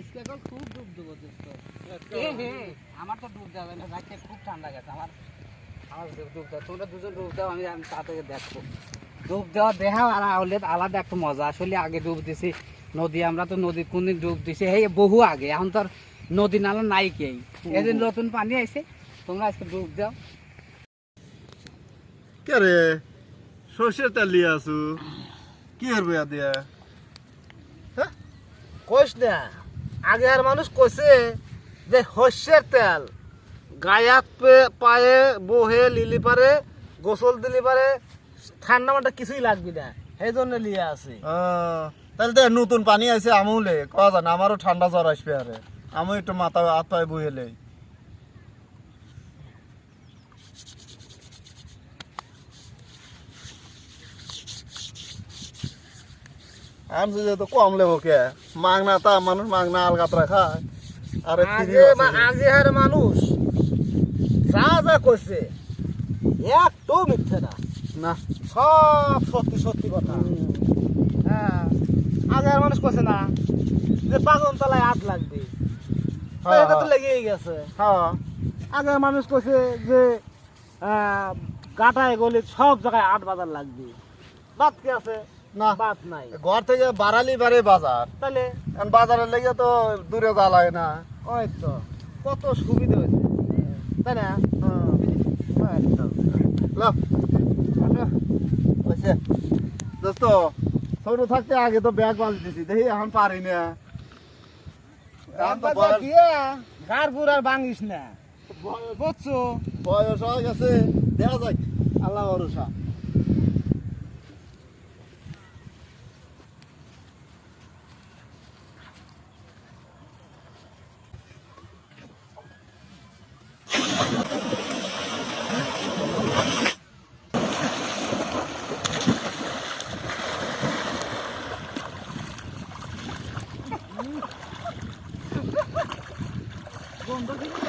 আজকে এখন খুব ডুব দেবো দোস্ত আমার তো ডুব যায় না রাখতে খুব ঠান্ডা গেছে আমার আমার ডুব- ডুব দাও তোমরা দুজন ডুব দাও আমি আমি তাড়াতাড়ি দেখব। ডুব দেওয়া দেখা আর হলে আলাদা একটা মজা আসলে আগে ডুব দিছি নদী আমরা তো নদী কোনদিন ডুব দিছি এই বহু আগে এখন তো নদী নালা নাই কেই। এদিন নতুন পানি আইছে তোমরা আজকে ডুব দাও। কে রে? সর্ষের তেল আসু। কি করবে দিয়া না। আগে আর মানুষ কইছে যে শস্যের তেল। গায়াত পায়ে, বহে, লিলি পারে, গোসল দিলি পারে, ঠান্ডা মাঠে কিছুই লাগবি না। সেই জন্য লিয়ে আছে। তাহলে তো নতুন পানি আছে আমুলে। কয়া জানে, আমারও ঠান্ডা জ্বর আসবে আরে। আমি একটু মাথা হাত পায়ে বইলে আমি যেহেতু কম লেবো কে? মাগনা তা মানুষ মাগনা আলগাতরা খায়। আরে আগে আছে মা- রে। আগে আর মানুষ যা যা কইছে একটু মিথ্যে না। না। সব সত্যি সত্যি কথা। হ্যাঁ আগে আর মানুষ কইছে না যে বাগন তলায় হাত লাগবে হ্যাঁ, এটা তো হ্যাঁ। লেগেই গেছে। হ্যাঁ। আগে মানুষ কইছে যে গাটায় গলি সব জায়গায় আট বাজার লাগবে। বাদ কি আছে? না। বাদ নাই। ঘর থেকে বাড়ালি বারে বাজার। তাহলে? বাজারের লেগে তো দূরে জ্বালায় না। ওই তো কত সুবিধা হয়েছে। তাই না? হ্যাঁ, দোস্ত ছোট থাকতে আগে তো ব্যাগ বাঁধতেছি দেখি এখন পারি না। আর না। বুঝছ? বয়স হয়ে গেছে। দেখা যাক। আল্লাহ ভরসা। どん。だけ